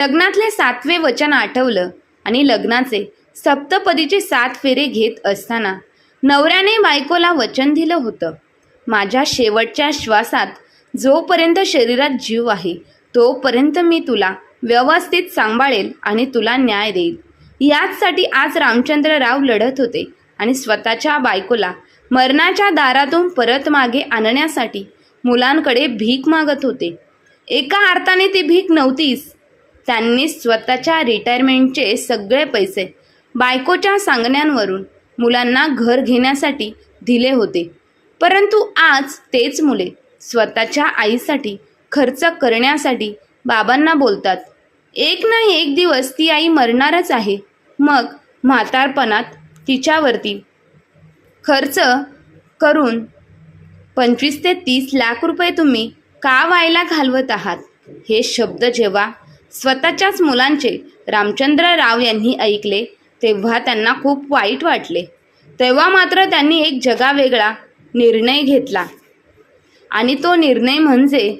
लग्नातले सातवे वचन आठवलं आणि लग्नाचे सप्तपदीचे सात फेरे घेत असताना नवऱ्याने बायकोला वचन दिलं होतं. माझ्या शेवटच्या श्वासात जोपर्यंत शरीरात जीव आहे तोपर्यंत मी तुला व्यवस्थित सांभाळेल आणि तुला न्याय देईल. याचसाठी आज रामचंद्रराव लढत होते आणि स्वतःच्या बायकोला मरणाच्या दारातून परत मागे आणण्यासाठी मुलांकडे भीक मागत होते. एका अर्थाने ती भीक नव्हतीच त्यांनी स्वतःच्या रिटायरमेंटचे सगळे पैसे बायकोच्या सांगण्यांवरून मुलांना घर घेण्यासाठी दिले होते. परंतु आज तेच मुले स्वतःच्या आईसाठी खर्च करण्यासाठी बाबांना बोलतात एक ना एक दिवस ती आई मरणारच आहे. मग म्हातारपणात तिच्यावरती खर्च करून पंचवीस ते तीस लाख रुपये तुम्ही का व्हायला घालवत आहात? हे शब्द जेव्हा स्वतःच्याच मुलांचे रामचंद्र राव यांनी ऐकले तेव्हा त्यांना खूप वाईट वाटले. तेव्हा मात्र त्यांनी एक जगावेगळा निर्णय घेतला. आणि तो निर्णय म्हणजे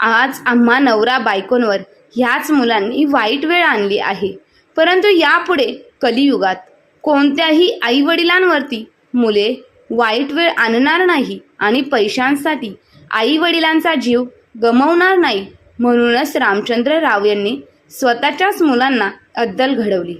आज आम्हा नवरा बायकोंवर ह्याच मुलांनी वाईट वेळ आणली आहे. परंतु यापुढे कलियुगात कोणत्याही आईवडिलांवरती मुले वाईट वेळ आणणार नाही आणि पैशांसाठी आईवडिलांचा जीव गमवणार नाही म्हणूनच रामचंद्र राव यांनी स्वतःच्याच मुलांना अद्दल घडवली.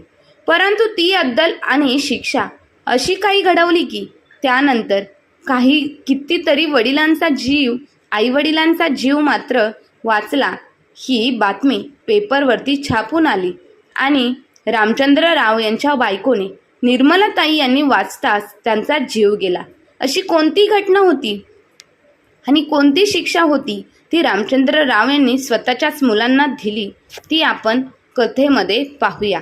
परंतु ती अद्दल आणि शिक्षा अशी काही घडवली की त्यानंतर काही कितीतरी वडिलांचा जीव आईवडिलांचा जीव मात्र वाचला. ही बातमी पेपरवरती छापून आली आणि रामचंद्र राव यांच्या बायकोने निर्मलाताई यांनी वाचताच त्यांचा जीव गेला. अशी कोणती घटना होती? आणि कोणती शिक्षा होती ती रामचंद्र राव यांनी स्वतःच्याच मुलांना दिली ती आपण कथेमध्ये पाहूया.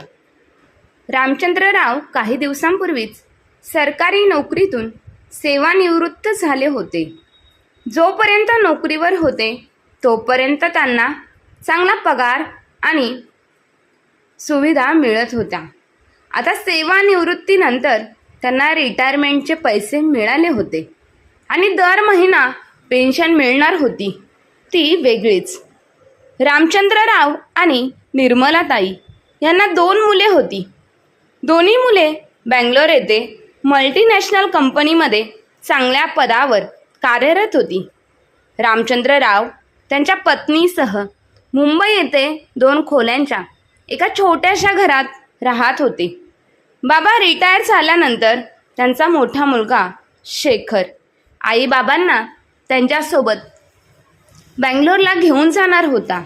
रामचंद्रराव काही दिवसांपूर्वीच सरकारी नोकरीतून सेवानिवृत्त झाले होते. जोपर्यंत नोकरीवर होते तोपर्यंत त्यांना चांगला पगार आणि सुविधा मिळत होत्या. आता सेवानिवृत्तीनंतर त्यांना रिटायरमेंटचे पैसे मिळाले होते. आणि दर महिना पेन्शन मिळणार होती. ती वेगळीच. रामचंद्रराव आणि निर्मलाताई यांना दोन मुले होती. दोन्ही मुले बँगलोर येथे मल्टीनॅशनल कंपनीमध्ये चांगल्या पदावर कार्यरत होती. रामचंद्रराव त्यांच्या पत्नीसह मुंबई येथे दोन खोल्यांच्या एका छोट्याशा घरात राहत होते. बाबा रिटायर झाल्यानंतर त्यांचा मोठा मुलगा शेखर आईबाबांना त्यांच्यासोबत. बँगलोरला घेऊन जाणार होता.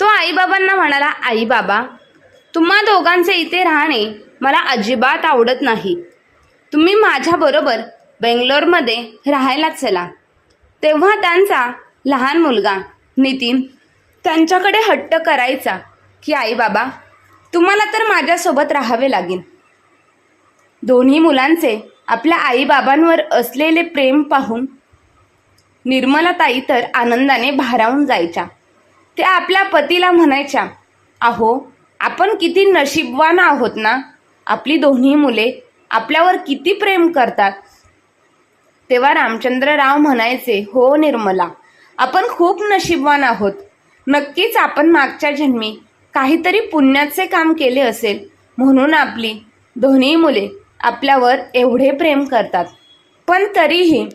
तो आईबाबांना म्हणाला आई बाबा तुम्हा दोघांचे इथे राहणे मला अजिबात आवडत नाही. तुम्ही माझ्याबरोबर बेंगलोरमध्ये राहायला चला. तेव्हा त्यांचा लहान मुलगा नितीन त्यांच्याकडे हट्ट करायचा की आई बाबा तुम्हाला तर माझ्यासोबत राहावे लागेल. दोन्ही मुलांचे आपल्या आईबाबांवर असलेले प्रेम पाहून निर्मलाताई तर आनंदाने भारावून जायच्या. त्या आपल्या पतीला म्हणायच्या अहो आपण किती नशीबवान आहोत ना? आपली दोन्ही मुले आपल्यावर किती प्रेम करतात. तेव्हा रामचंद्रराव म्हणायचे हो निर्मला आपण खूप नशीबवान आहोत. नक्कीच आपण मागच्या जन्मी काहीतरी पुण्याचे काम केले असेल. म्हणून आपली दोन्ही मुले आपल्यावर एवढे प्रेम करतात. पण तरीही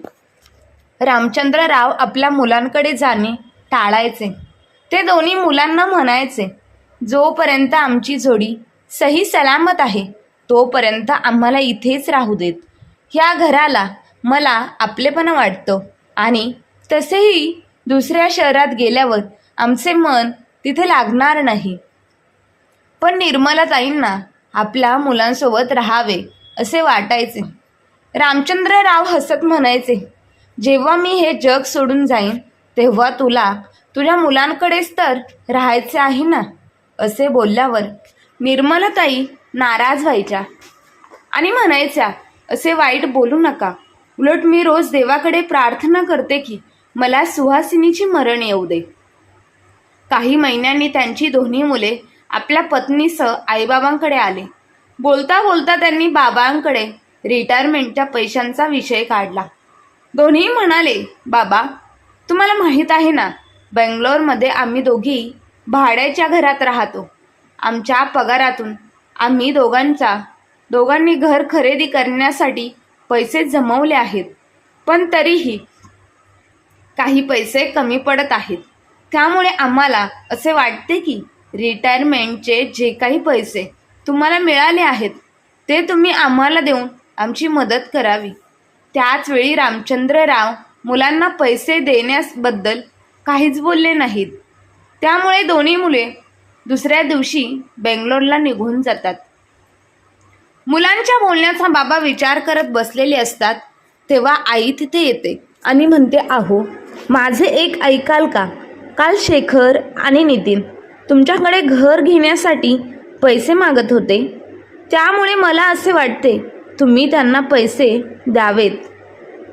रामचंद्रराव आपल्या मुलांकडे जाणे टाळायचे. ते दोन्ही मुलांना म्हणायचे जोपर्यंत आमची जोडी सही सलामत आहे तोपर्यंत आम्हाला इथेच राहू देत. ह्या घराला मला आपलेपण वाटतं. आणि तसेही दुसऱ्या शहरात गेल्यावर आमचे मन तिथे लागणार नाही. पण निर्मलाताईंना आपल्या मुलांसोबत राहावे असे वाटायचे. रामचंद्रराव हसत म्हणायचे जेव्हा मी हे जग सोडून जाईन तेव्हा तुला तुझ्या मुलांकडेच तर राहायचे आहे ना? असे बोलल्यावर निर्मलताई नाराज व्हायच्या. आणि म्हणायच्या असे वाईट बोलू नका. उलट मी रोज देवाकडे प्रार्थना करते की मला सुहासिनीची मरण येऊ दे. काही महिन्यांनी त्यांची दोन्ही मुले आपल्या पत्नीसह आईबाबांकडे आले. बोलता बोलता त्यांनी बाबांकडे रिटायरमेंटच्या पैशांचा विषय काढला. दोन्ही म्हणाले बाबा तुम्हाला माहीत आहे ना बेंगलोरमध्ये आम्ही दोघी भाड्याच्या घरात राहतो. आमच्या पगारातून आम्ही दोघांचा दोघांनी घर खरेदी करण्यासाठी पैसे जमवले आहेत. पण तरीही काही पैसे कमी पडत आहेत. त्यामुळे आम्हाला असे वाटते की रिटायरमेंटचे जे काही पैसे तुम्हाला मिळाले आहेत ते तुम्ही आम्हाला देऊन आमची मदत करावी. त्याचवेळी रामचंद्रराव मुलांना पैसे देण्याबद्दल काहीच बोलले नाहीत. त्यामुळे दोन्ही मुले दुसऱ्या दिवशी बेंगलोरला निघून जातात. मुलांच्या बोलण्याचा बाबा विचार करत बसलेले असतात तेव्हा आई तिथे येते आणि म्हणते आहो माझे एक ऐकाल का? काल शेखर आणि नितीन तुमच्याकडे घर घेण्यासाठी पैसे मागत होते. त्यामुळे मला असे वाटते तुम्ही त्यांना पैसे द्यावेत.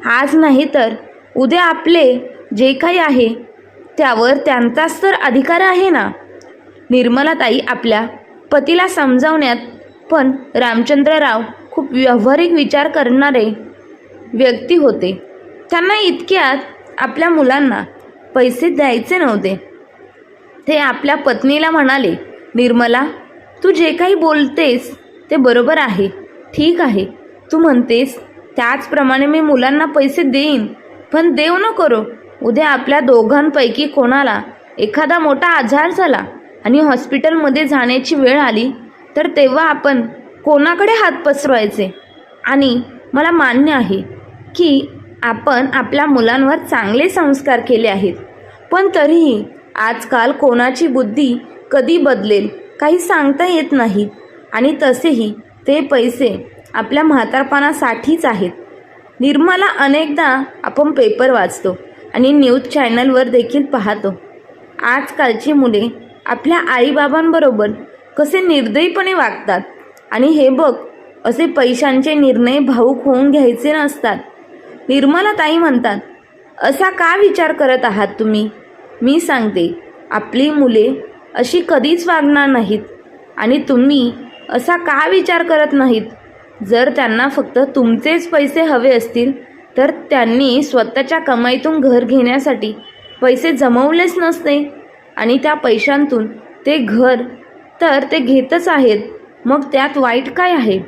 आज नाही तर उद्या आपले जे काही आहे त्यावर त्यांचाच तर अधिकार आहे ना? निर्मलाताई आपल्या पतीला समजावण्यात पण रामचंद्रराव खूप व्यावहारिक विचार करणारे व्यक्ती होते. त्यांना इतक्यात आपल्या मुलांना पैसे द्यायचे नव्हते. ते आपल्या पत्नीला म्हणाले निर्मला तू जे काही बोलतेस ते बरोबर आहे. ठीक आहे तू म्हणतेस त्याचप्रमाणे मी मुलांना पैसे देईन पण देऊ न करो उद्या आपल्या दोघांपैकी कोणाला एखादा मोठा आजार झाला आणि हॉस्पिटलमध्ये जाण्याची वेळ आली तर तेव्हा आपण कोणाकडे हात पसरवायचे? आणि मला मान्य आहे की आपण आपल्या मुलांवर चांगले संस्कार केले आहेत पण तरीही आजकाल कोणाची बुद्धी कधी बदलेल काही सांगता येत नाही आणि तसेही ते पैसे आपल्या म्हातारपणासाठीच आहेत. निर्मला अनेकदा आपण पेपर वाचतो आणि न्यूज चॅनलवर देखील पाहतो. आजकालची मुले आपल्या आईबाबांबरोबर कसे निर्दयीपणे वागतात आणि हे बघ असे पैशांचे निर्णय भाऊक होऊन घ्यायचे नसतात. निर्मला ताई म्हणतात असा का विचार करत आहात तुम्ही? मी सांगते आपली मुले अशी कधीच वागणार नाहीत आणि तुम्ही असा का विचार करत नाहीत? जर त्यांना फक्त तुमचेच पैसे हवे असतील तर त्यांनी स्वतःच्या कमाईतून घर घेण्यासाठी पैसे जमवलेच नसते. आणि त्या पैशांतून ते घर तर ते घेतच आहेत. मग त्यात वाईट काय आहे?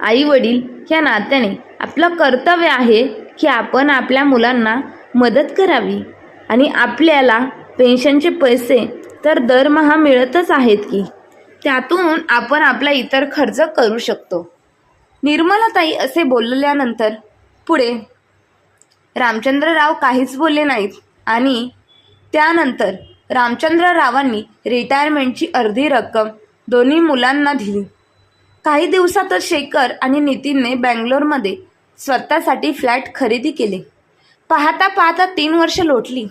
आई वडील ह्या नात्याने आपलं कर्तव्य आहे की आपण आपल्या मुलांना मदत करावी. आणि आपल्याला पेन्शनचे पैसे तर दरमहा मिळतच आहेत की. त्यातून आपण आपला इतर खर्च करू शकतो. निर्मलाताई असे बोलल्यानंतर पुढे. रामचंद्रराव काहीच बोलले नाहीत आणि त्यानंतर रामचंद्ररावांनी रिटायरमेंटची अर्धी रक्कम दोन्ही मुलांना दिली. काही दिवसातच शेखर आणि नितीनने बँगलोरमध्ये स्वतःसाठी फ्लॅट खरेदी केले. पाहता पाहता तीन वर्ष लोटली.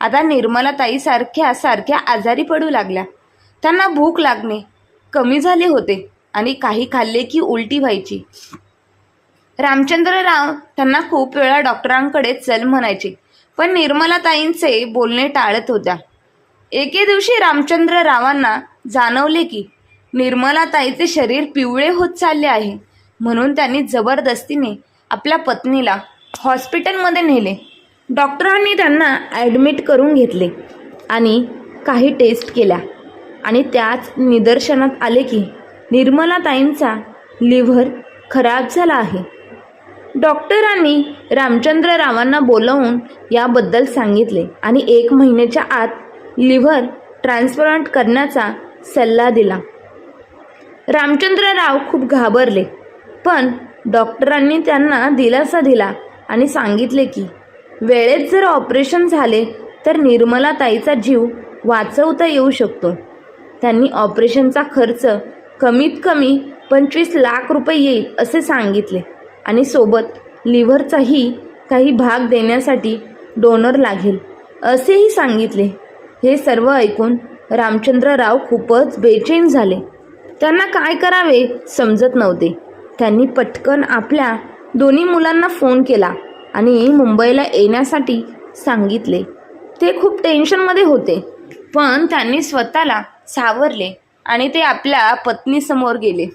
आता निर्मलाताई सारख्या सारख्या आजारी पडू लागल्या. त्यांना भूक लागणे कमी झाले होते आणि काही खाल्ले की उलटी व्हायची. रामचंद्रराव त्यांना खूप वेळा डॉक्टरांकडे चल म्हणायचे पण निर्मलाताईंचे बोलणे टाळत होत्या. एके दिवशी रामचंद्ररावांना जाणवले की निर्मलाताईचे शरीर पिवळे होत चालले आहे म्हणून त्यांनी जबरदस्तीने आपल्या पत्नीला हॉस्पिटलमध्ये नेले. डॉक्टरांनी त्यांना ॲडमिट करून घेतले आणि काही टेस्ट केल्या. आणि त्याच निदर्शनात आले की निर्मलाताईंचा लिव्हर खराब झाला आहे. डॉक्टरांनी रामचंद्ररावांना बोलवून याबद्दल सांगितले आणि एक महिन्याच्या आत लिव्हर ट्रान्सप्लांट करण्याचा सल्ला दिला. रामचंद्रराव खूप घाबरले पण डॉक्टरांनी त्यांना दिलासा दिला आणि सांगितले की वेळेत जर ऑपरेशन झाले तर निर्मलाताईचा जीव वाचवता येऊ शकतो. त्यांनी ऑपरेशनचा खर्च कमीत कमी पंचवीस लाख रुपये येईल असे सांगितले. आणि सोबत लिव्हरचाही काही भाग देण्यासाठी डोनर लागेल असेही सांगितले. हे सर्व ऐकून रामचंद्रराव खूपच बेचैन झाले. त्यांना काय करावे समजत नव्हते. त्यांनी पटकन आपल्या दोन्ही मुलांना फोन केला आणि मुंबईला येण्यासाठी सांगितले. ते खूप टेन्शनमध्ये होते पण त्यांनी स्वतःला सावरले आणि ते आपल्या पत्नीसमोर गेले.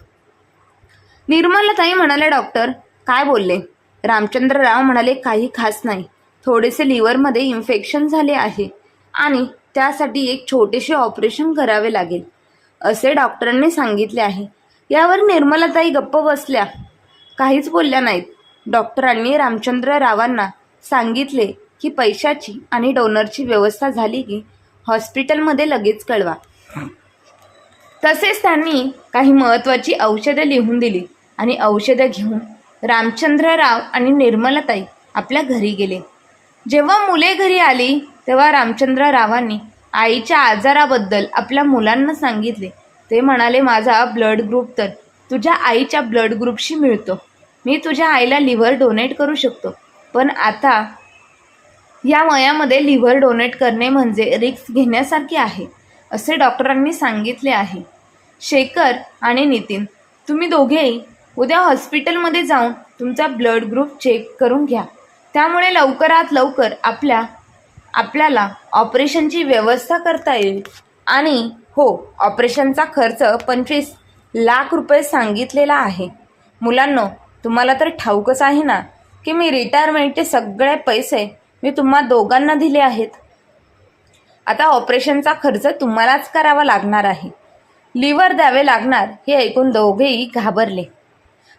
निर्मलाताई म्हणाले डॉक्टर काय बोलले? रामचंद्रराव म्हणाले काही खास नाही. थोडेसे लिव्हरमध्ये इन्फेक्शन झाले आहे आणि त्यासाठी एक छोटेसे ऑपरेशन करावे लागेल. असे डॉक्टरांनी सांगितले आहे. यावर निर्मलाताई गप्प बसल्या. काहीच बोलल्या नाहीत. डॉक्टरांनी रामचंद्र रावांना सांगितले की पैशाची आणि डोनरची व्यवस्था झाली की हॉस्पिटलमध्ये लगेच कळवा. तसेच त्यांनी काही महत्त्वाची औषधं लिहून दिली आणि औषधं घेऊन रामचंद्रराव आणि निर्मलाताई आपल्या घरी गेले. जेव्हा मुले घरी आली तेव्हा रामचंद्ररावांनी आईच्या आजाराबद्दल आपल्या मुलांना सांगितले. ते म्हणाले माझा ब्लड ग्रुप तर तुझ्या आईच्या ब्लड ग्रुपशी मिळतो. मी तुझ्या आईला लिव्हर डोनेट करू शकतो. पण आता या वयामध्ये लिव्हर डोनेट करणे म्हणजे रिक्स घेण्यासारखे आहे. असे डॉक्टरांनी सांगितले आहे. शेखर आणि नितीन तुम्ही दोघेही उद्या हॉस्पिटलमध्ये जाऊन तुमचा ब्लड ग्रुप चेक करून घ्या. त्यामुळे लवकरात लवकर आपल्या आपल्याला ऑपरेशनची व्यवस्था करता येईल. आणि हो ऑपरेशनचा खर्च पंचवीस लाख रुपये सांगितलेला आहे. मुलांनो तुम्हाला तर ठाऊकच आहे ना की मी रिटायरमेंटचे सगळे पैसे मी तुम्हा दोघांना दिले आहेत. आता ऑपरेशनचा खर्च तुम्हालाच करावा लागणार आहे. लिव्हर द्यावे लागणार हे ऐकून दोघेही घाबरले.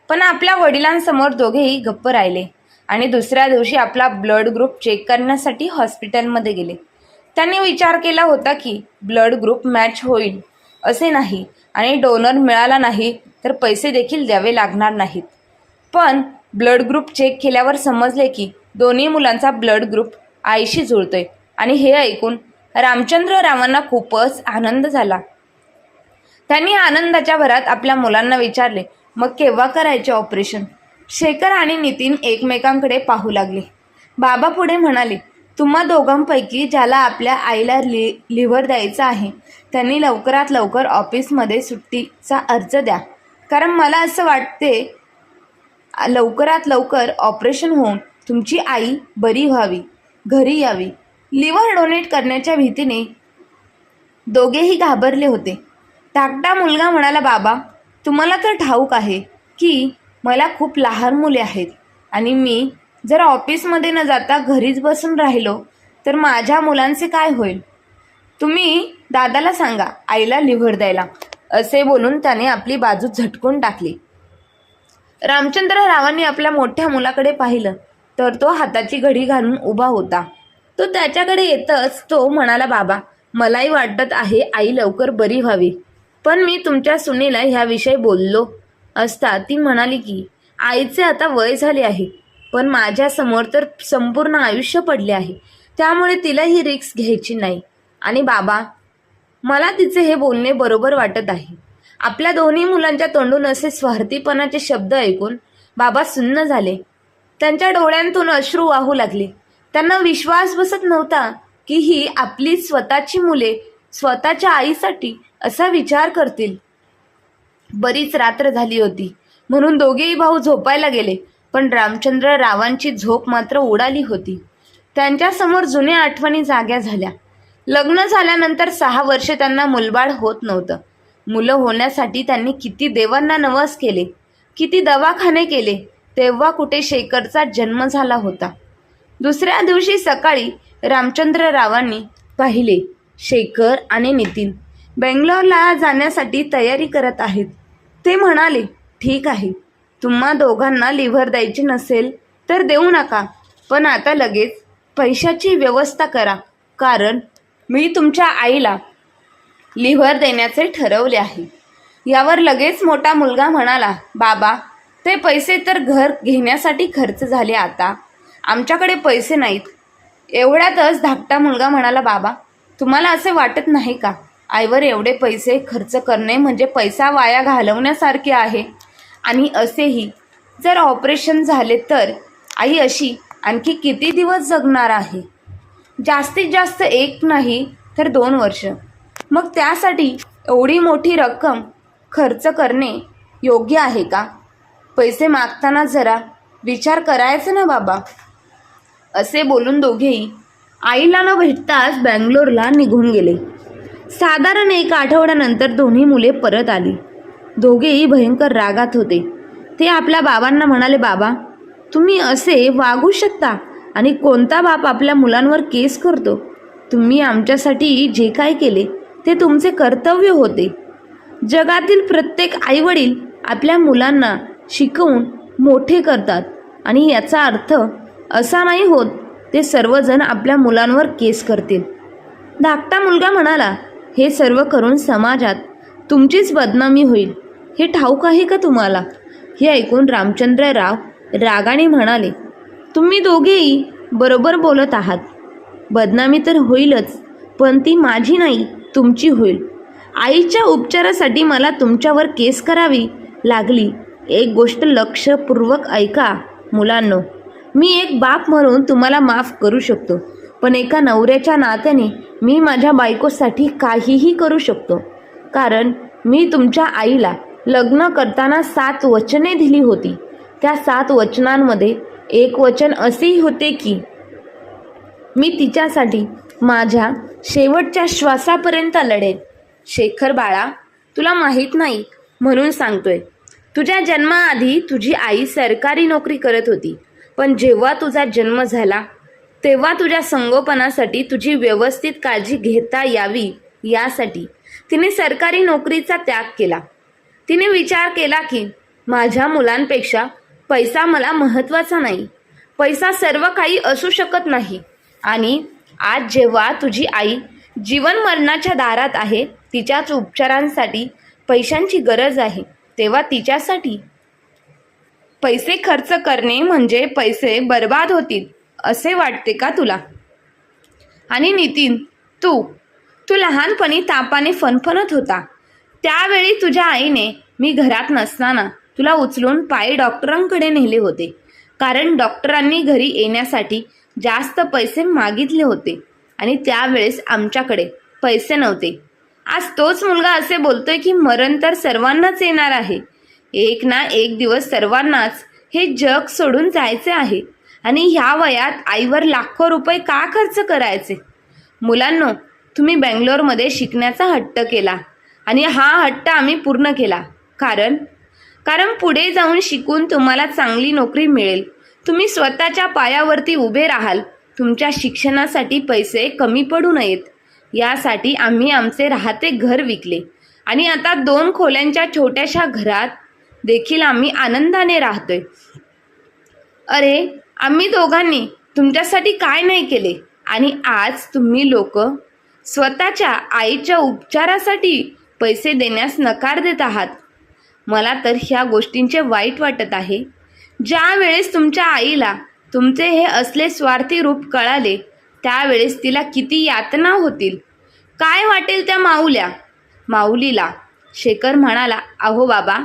पण आपल्या वडिलांसमोर दोघेही गप्प राहिले आणि दुसऱ्या दिवशी आपला ब्लड ग्रुप चेक करण्यासाठी हॉस्पिटलमध्ये गेले. त्यांनी विचार केला होता की ब्लड ग्रुप मॅच होईल असे नाही आणि डोनर मिळाला नाही तर पैसे देखील द्यावे लागणार नाहीत. पण ब्लड ग्रुप चेक केल्यावर समजले की दोन्ही मुलांचा ब्लड ग्रुप आईशी जुळतोय आणि हे ऐकून रामचंद्र रावांना खूपच आनंद झाला. त्यांनी आनंदाच्या भरात आपल्या मुलांना विचारले मग केव्हा करायचे ऑपरेशन? शेखर आणि नितीन एकमेकांकडे पाहू लागले. बाबा पुढे म्हणाले तुम्हा दोघांपैकी ज्याला आपल्या आईला लि लिव्हर द्यायचं आहे त्यांनी लवकरात लवकर ऑफिसमध्ये सुट्टीचा अर्ज द्या. कारण मला असं वाटते लवकरात लवकर ऑपरेशन होऊन तुमची आई बरी व्हावी घरी यावी. लिव्हर डोनेट करण्याच्या भीतीने दोघेही घाबरले होते. धाकटा मुलगा म्हणाला बाबा तुम्हाला तर ठाऊक आहे की मला खूप लहान मुले आहेत आणि मी जर ऑफिसमध्ये न जाता घरीच बसून राहिलो तर माझ्या मुलांचे काय होईल? तुम्ही दादाला सांगा आईला लिव्हर द्यायला असे बोलून त्याने आपली बाजू झटकून टाकली. रामचंद्र रावांनी आपल्या मोठ्या मुलाकडे पाहिलं तर तो हाताची घडी घालून उभा होता. तो त्याच्याकडे येतच तो म्हणाला बाबा मलाही वाटत आहे आई लवकर बरी व्हावी. पण मी तुमच्या सुनेला ह्याविषयी बोललो असता ती म्हणाली की आईचे आता वय झाले आहे पण माझ्यासमोर तर संपूर्ण आयुष्य पडले आहे. त्यामुळे तिला ही रिक्स घ्यायची नाही. आणि बाबा मला तिचे हे बोलणे बरोबर वाटत आहे. आपल्या दोन्ही मुलांच्या तोंडून असे स्वार्थीपणाचे शब्द ऐकून बाबा सुन्न झाले. त्यांच्या डोळ्यांतून अश्रू वाहू लागले. त्यांना विश्वास बसत नव्हता की ही आपली स्वतःची मुले स्वतःच्या आईसाठी असा विचार करतील. बरीच रात्र झाली होती. म्हणून दोघेही भाऊ झोपायला गेले पण रामचंद्र रावांची झोप मात्र उडाली होती. त्यांच्यासमोर जुन्या आठवणी जाग्या झाल्या. लग्न झाल्यानंतर सहा वर्षे त्यांना मुलबाळ होत नव्हतं. मुलं होण्यासाठी त्यांनी किती देवांना नवस केले किती दवाखाने केले तेव्हा कुठे शेखरचा जन्म झाला होता. दुसऱ्या दिवशी सकाळी रामचंद्र रावांनी पाहिले शेखर आणि नितीन. बेंगलोरला जाण्यासाठी तयारी करत आहेत. ते म्हणाले ठीक आहे. तुम्हा दोघांना लिव्हर द्यायची नसेल तर देऊ नका. पण आता लगेच पैशाची व्यवस्था करा. कारण मी तुमच्या आईला लिव्हर देण्याचे ठरवले आहे. यावर लगेच मोठा मुलगा म्हणाला बाबा ते पैसे तर घर घेण्यासाठी खर्च झाले आता. आमच्याकडे पैसे नाहीत. एवढ्यातच धाकटा मुलगा म्हणाला बाबा तुम्हाला असे वाटत नाही का? आईवर एवढे पैसे खर्च करणे म्हणजे पैसा वाया घालवण्यासारखे आहे. आणि असेही जर ऑपरेशन झाले तर आई अशी आणखी किती दिवस जगणार आहे? जास्तीत जास्त एक नाही तर दोन वर्ष. मग त्यासाठी एवढी मोठी रक्कम खर्च करणे योग्य आहे का? पैसे मागताना जरा विचार करायचा ना बाबा. असे बोलून दोघेही आईला न भेटताच बँगलोरला निघून गेले. साधारण एक आठवड्यानंतर दोन्ही मुले परत आली. दोघेही भयंकर रागात होते. ते आपल्या बाबांना म्हणाले बाबा तुम्ही असे वागू शकता आणि कोणता बाप आपल्या मुलांवर केस करतो? तुम्ही आमच्यासाठी जे काय केले ते तुमचे कर्तव्य होते. जगातील प्रत्येक आईवडील आपल्या मुलांना शिकवून मोठे करतात आणि याचा अर्थ असा नाही होत. ते सर्वजण आपल्या मुलांवर केस करतील. धाकटा मुलगा म्हणाला हे सर्व करून समाजात तुमचीच बदनामी होईल. हे ठाऊक आहे का तुम्हाला? हे ऐकून रामचंद्र राव रागाने म्हणाले तुम्ही दोघेही बरोबर बोलत आहात. बदनामी तर होईलच पण ती माझी नाही तुमची होईल. आईच्या उपचारासाठी मला तुमच्यावर केस करावी लागली. एक गोष्ट लक्षपूर्वक ऐका मुलांनो. मी एक बाप म्हणून तुम्हाला माफ करू शकतो पण एका नवऱ्याच्या नात्याने मी माझ्या बायकोसाठी काहीही करू शकतो. कारण मी तुमच्या आईला लग्न करताना सात वचने दिली होती. त्या सात वचनांमध्ये एक वचन असेही होते की मी तिच्यासाठी माझ्या शेवटच्या श्वासापर्यंत लढेन. शेखर बाळा तुला माहीत नाही म्हणून सांगतोय. तुझ्या जन्माआधी तुझी आई सरकारी नोकरी करत होती. पण जेव्हा तुझा जन्म झाला तेव्हा तुझ्या संगोपनासाठी तुझी व्यवस्थित काळजी घेता यावी यासाठी तिने सरकारी नोकरीचा त्याग केला. तिने विचार केला की माझ्या मुलांपेक्षा पैसा मला महत्त्वाचा नाही. पैसा सर्व काही असू शकत नाही. आणि आज जेव्हा तुझी आई जीवन मरणाच्या दारात आहे तिच्याच उपचारांसाठी पैशांची गरज आहे तेव्हा तिच्यासाठी पैसे खर्च करणे म्हणजे पैसे बर्बाद होतील असे वाटते का तुला? आणि नितीन तू तू लहानपणी तापाने फनफनत होता. त्यावेळी तुझ्या आईने मी घरात नसताना तुला उचलून पायी डॉक्टरांकडे नेले होते. कारण डॉक्टरांनी घरी येण्यासाठी जास्त पैसे मागितले होते. आणि त्यावेळेस आमच्याकडे पैसे नव्हते. आज तोच मुलगा असे बोलतोय की मरण तर सर्वांनाच येणार आहे. एक ना एक दिवस सर्वांनाच हे जग सोडून जायचे आहे. आणि ह्या वयात आईवर लाखो रुपये का खर्च करायचे? मुलांनो तुम्ही बेंगलोरमध्ये शिकण्याचा हट्ट केला. आणि हा हट्ट आम्ही पूर्ण केला. कारण? कारण पुढे जाऊन शिकून तुम्हाला चांगली नोकरी मिळेल. तुम्ही स्वतःच्या पायावरती उभे राहाल. तुमच्या शिक्षणासाठी पैसे कमी पडू नयेत. यासाठी आम्ही आमचे राहते घर विकले. आणि आता दोन खोल्यांच्या छोट्याशा घरात देखील आम्ही आनंदाने राहतोय. अरे आम्ही दोघांनी तुमच्यासाठी काय नाही केले? आणि आज तुम्ही लोक स्वतःच्या आईच्या उपचारासाठी पैसे देण्यास नकार देत आहात. मला तर ह्या गोष्टींचे वाईट वाटत आहे. ज्यावेळेस तुमच्या आईला तुमचे हे असले स्वार्थी रूप कळाले त्यावेळेस तिला किती यातना होतील? काय वाटेल त्या माऊल्या? माऊलीला शेखर म्हणाला अहो बाबा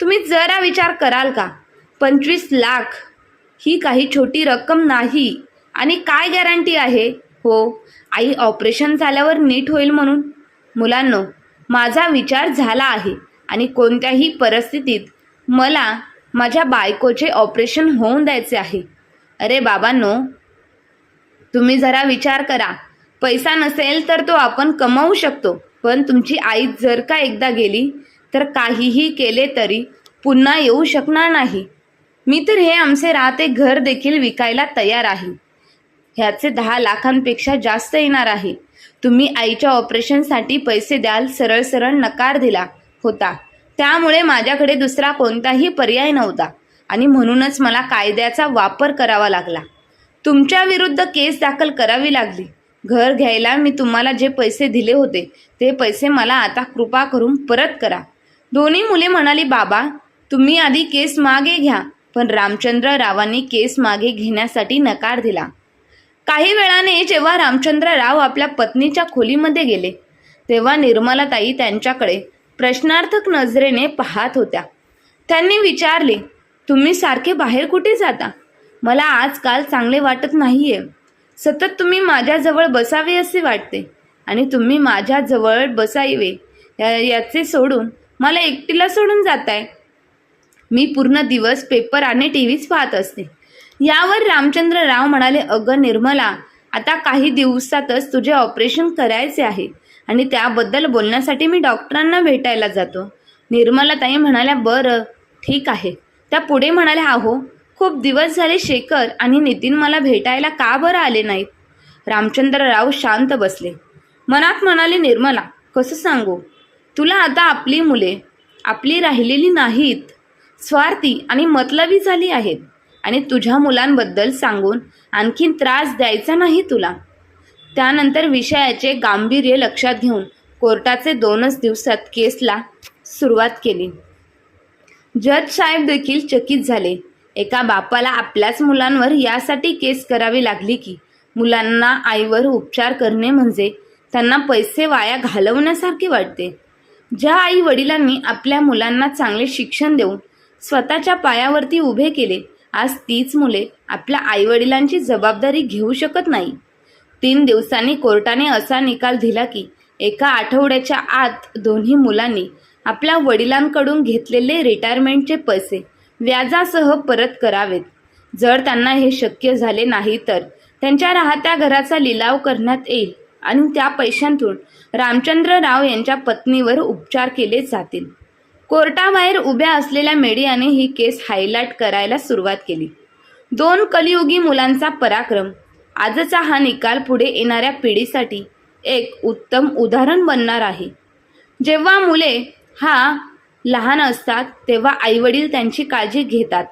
तुम्ही जरा विचार कराल का? पंचवीस लाख ही काही छोटी रक्कम नाही आणि काय गॅरंटी आहे? हो आई ऑपरेशन झाल्यावर नीट होईल म्हणून. मुलांनो माझा विचार झाला आहे आणि कोणत्याही परिस्थितीत मला माझ्या बायकोचे ऑपरेशन होऊन द्यायचे आहे. अरे बाबांनो तुम्ही जरा विचार करा. पैसा नसेल तर तो आपण कमावू शकतो पण तुमची आई जर का एकदा गेली तर काहीही केले तरी पुन्हा येऊ शकणार नाही. मी तर हे आमचे राहते घर देखील विकायला तयार आहे. ह्याचे दहा लाखांपेक्षा जास्त येणार आहे. तुम्ही आईच्या ऑपरेशनसाठी पैसे द्याल सरळ सरळ नकार दिला होता. त्यामुळे माझ्याकडे दुसरा कोणताही पर्याय नव्हता आणि म्हणूनच मला कायद्याचा वापर करावा लागला. तुमच्या विरुद्ध केस दाखल करावी लागली. घर घ्यायला मी तुम्हाला जे पैसे दिले होते ते पैसे मला आता कृपा करून परत करा. दोन्ही मुले म्हणाली बाबा तुम्ही आधी केस मागे घ्या. पण रामचंद्र रावांनी केस मागे घेण्यासाठी नकार दिला. काही वेळाने जेव्हा रामचंद्र राव आपल्या पत्नीच्या खोलीमध्ये गेले तेव्हा निर्मलाताई त्यांच्याकडे प्रश्नार्थक नजरेने पाहत होत्या. त्यांनी विचारले तुम्ही सारखे बाहेर कुठे जाता? मला आजकाल चांगले वाटत नाहीये. सतत तुम्ही माझ्याजवळ बसावे असे वाटते आणि तुम्ही माझ्याजवळ बसावे या- याचे सोडून मला एकटीला सोडून जाताय. मी पूर्ण दिवस पेपर आणि टी व्हीच पाहत असते. यावर रामचंद्र राव म्हणाले अगं निर्मला आता काही दिवसातच तुझे ऑपरेशन करायचे आहे आणि त्याबद्दल बोलण्यासाठी मी डॉक्टरांना भेटायला जातो. निर्मला ताई म्हणाल्या बरं ठीक आहे. त्या पुढे म्हणाल्या अहो खूप दिवस झाले शेखर आणि नितीन मला भेटायला का बरं आले नाहीत? रामचंद्र राव शांत बसले. मनात म्हणाले निर्मला कसं सांगू? तुला आता आपली मुले आपली राहिलेली नाहीत स्वार्थी आणि मतलबी झाली आहेत आणि तुझ्या मुलांबद्दल सांगून आणखीन त्रास द्यायचा नाही तुला. त्यानंतर विषयाचे गांभीर्य लक्षात घेऊन कोर्टाचे दोनच दिवसात केसला सुरुवात केली. जज साहेब देखील चकित झाले. एका बापाला आपल्याच मुलांवर यासाठी केस करावी लागली की मुलांना आईवर उपचार करणे म्हणजे त्यांना पैसे वाया घालवण्यासारखे वाटते. ज्या आई वडिलांनी आपल्या मुलांना चांगले शिक्षण देऊन स्वतःच्या पायावरती उभे केले आज तीच मुले आपल्या आईवडिलांची जबाबदारी घेऊ शकत नाही. तीन दिवसांनी कोर्टाने असा निकाल दिला की एका आठवड्याच्या आत दोन्ही मुलांनी आपल्या वडिलांकडून घेतलेले रिटायरमेंटचे पैसे व्याजासह परत करावेत. जर त्यांना हे शक्य झाले नाही तर त्यांच्या राहत्या घराचा लिलाव करण्यात येईल. आणि त्या पैशांतून रामचंद्र राव यांच्या पत्नीवर उपचार केले जातील. कोर्टाबाहेर उभ्या असलेल्या मीडियाने ही केस हायलाईट करायला सुरुवात केली. दोन कलियुगी मुलांचा पराक्रम. आजचा हा निकाल पुढे येणाऱ्या पिढीसाठी एक उत्तम उदाहरण बनणार आहे. जेव्हा मुले हा लहान असतात तेव्हा आईवडील त्यांची काळजी घेतात.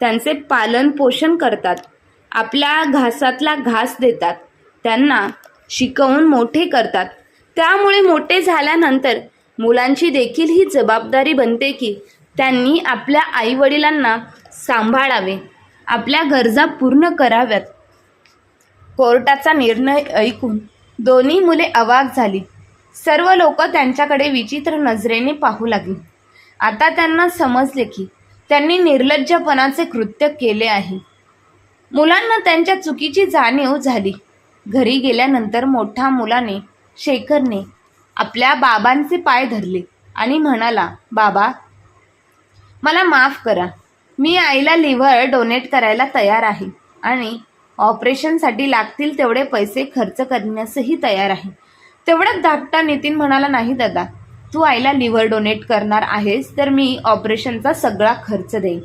त्यांचे पालन पोषण करतात. आपल्या घासातला घास देतात. त्यांना शिकवून मोठे करतात. त्यामुळे मोठे झाल्यानंतर मुलांची देखील ही जबाबदारी बनते की त्यांनी आपल्या आईवडिलांना सांभाळावे. आपल्या गरजा पूर्ण कराव्यात. कोर्टाचा निर्णय ऐकून दोन्ही मुले अवाक झाली. सर्व लोक त्यांच्याकडे विचित्र नजरेने पाहू लागली. आता त्यांना समजले की त्यांनी निर्लज्जपणाचे कृत्य केले आहे. मुलांना त्यांच्या चुकीची जाणीव झाली. घरी गेल्यानंतर मोठ्या मुलाने शेखरने आपल्या बाबांचे पाय धरले आणि म्हणाला बाबा मला माफ करा. मी आईला लिव्हर डोनेट करायला तयार आहे आणि ऑपरेशनसाठी लागतील तेवढे पैसे खर्च करण्यासही तयार आहे. तेवढ्यात धाकटा नितीन म्हणाला नाही दादा तू आईला लिव्हर डोनेट करणार आहेस तर मी ऑपरेशनचा सगळा खर्च देईन.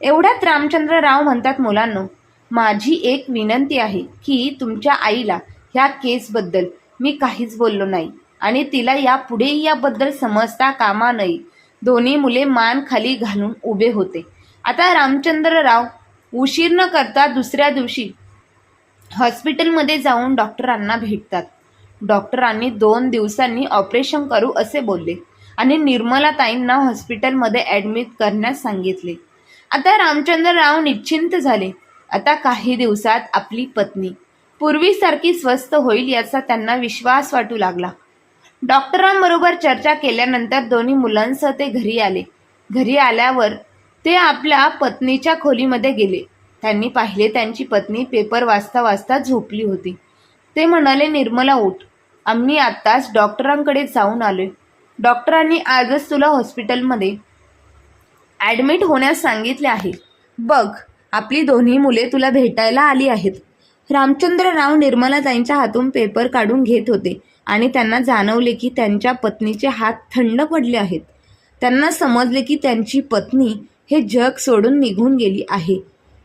एवढ्यात रामचंद्र राव म्हणतात मुलांनो माझी एक विनंती आहे की तुमच्या आईला ह्या केसबद्दल मी काहीच बोललो नाही आणि तिला यापुढेही याबद्दल समजता कामा नये. दोन्ही मुले मान खाली घालून उभे होते. आता रामचंद्र राव उशीर न करता दुसऱ्या दिवशी हॉस्पिटलमध्ये जाऊन डॉक्टरांना भेटतात. डॉक्टरांनी दोन दिवसांनी ऑपरेशन करू असे बोलले आणि निर्मलाताईंना हॉस्पिटलमध्ये ॲडमिट करण्यास सांगितले. आता रामचंद्र राव निश्चिंत झाले. आता काही दिवसात आपली पत्नी पूर्वीसारखी स्वस्थ होईल याचा त्यांना विश्वास वाटू लागला. डॉक्टरांबरोबर चर्चा केल्यानंतर दोन्ही मुलांसह ते घरी आले. घरी आल्यावर ते आपल्या पत्नीच्या खोलीमध्ये गेले. त्यांनी पाहिले त्यांची पत्नी पेपर वाचता वाचता झोपली होती. ते म्हणाले निर्मला उठ. आम्ही आत्ताच डॉक्टरांकडे जाऊन आलोय. डॉक्टरांनी आजच तुला हॉस्पिटलमध्ये ॲडमिट होण्यास सांगितले आहे. बघ आपली दोन्ही मुले तुला भेटायला आली आहेत. रामचंद्रराव निर्मलाताईंच्या हातून पेपर काढून घेत होते आणि त्यांना जाणवले की त्यांच्या पत्नीचे हात थंड पडले आहेत. त्यांना समजले की त्यांची पत्नी हे जग सोडून निघून गेली आहे.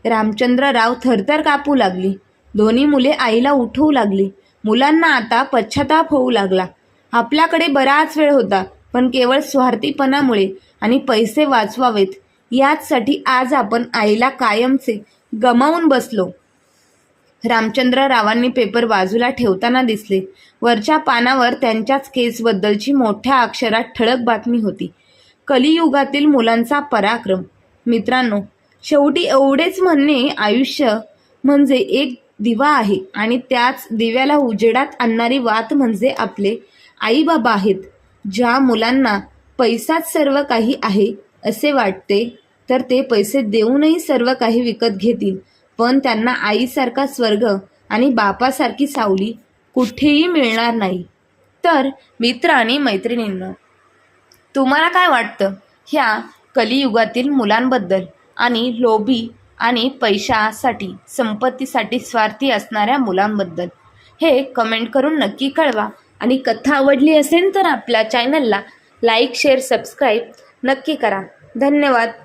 रामचंद्रराव थरथर कापू लागली. दोन्ही मुले आईला उठवू लागली. मुलांना आता पश्चाताप होऊ लागला. आपल्याकडे बराच वेळ होता पण केवळ स्वार्थीपणामुळे आणि पैसे वाचवावेत. याचसाठी आज आपण आईला कायमचे गमावून बसलो. रामचंद्र रावांनी पेपर बाजूला ठेवताना दिसले. वरच्या पानावर त्यांच्याच केसबद्दलची मोठ्या अक्षरात ठळक बातमी होती. कलियुगातील मुलांचा पराक्रम. मित्रांनो शेवटी एवढेच म्हणणे आयुष्य म्हणजे एक दिवा आहे आणि त्याच दिव्याला उजेडात आणणारी वात म्हणजे आपले आईबाबा आहेत ज्या मुलांना पैसाच सर्व काही आहे. असे वाटते तर ते पैसे देऊनही सर्व काही विकत घेतील. पण त्यांना आईसारखा स्वर्ग आणि बापासारखी सावली कुठेही मिळणार नाही. तर मित्र आणि मैत्रिणींना तुम्हाला काय वाटतं? ह्या कलियुगातील मुलांबद्दल आणि लोभी आणि पैशासाठी संपत्तीसाठी स्वार्थी असणाऱ्या मुलांबद्दल हे कमेंट करून नक्की कळवा. आणि कथा आवडली असेल तर आपल्या चॅनलला लाईक शेअर सबस्क्राईब नक्की करा. धन्यवाद.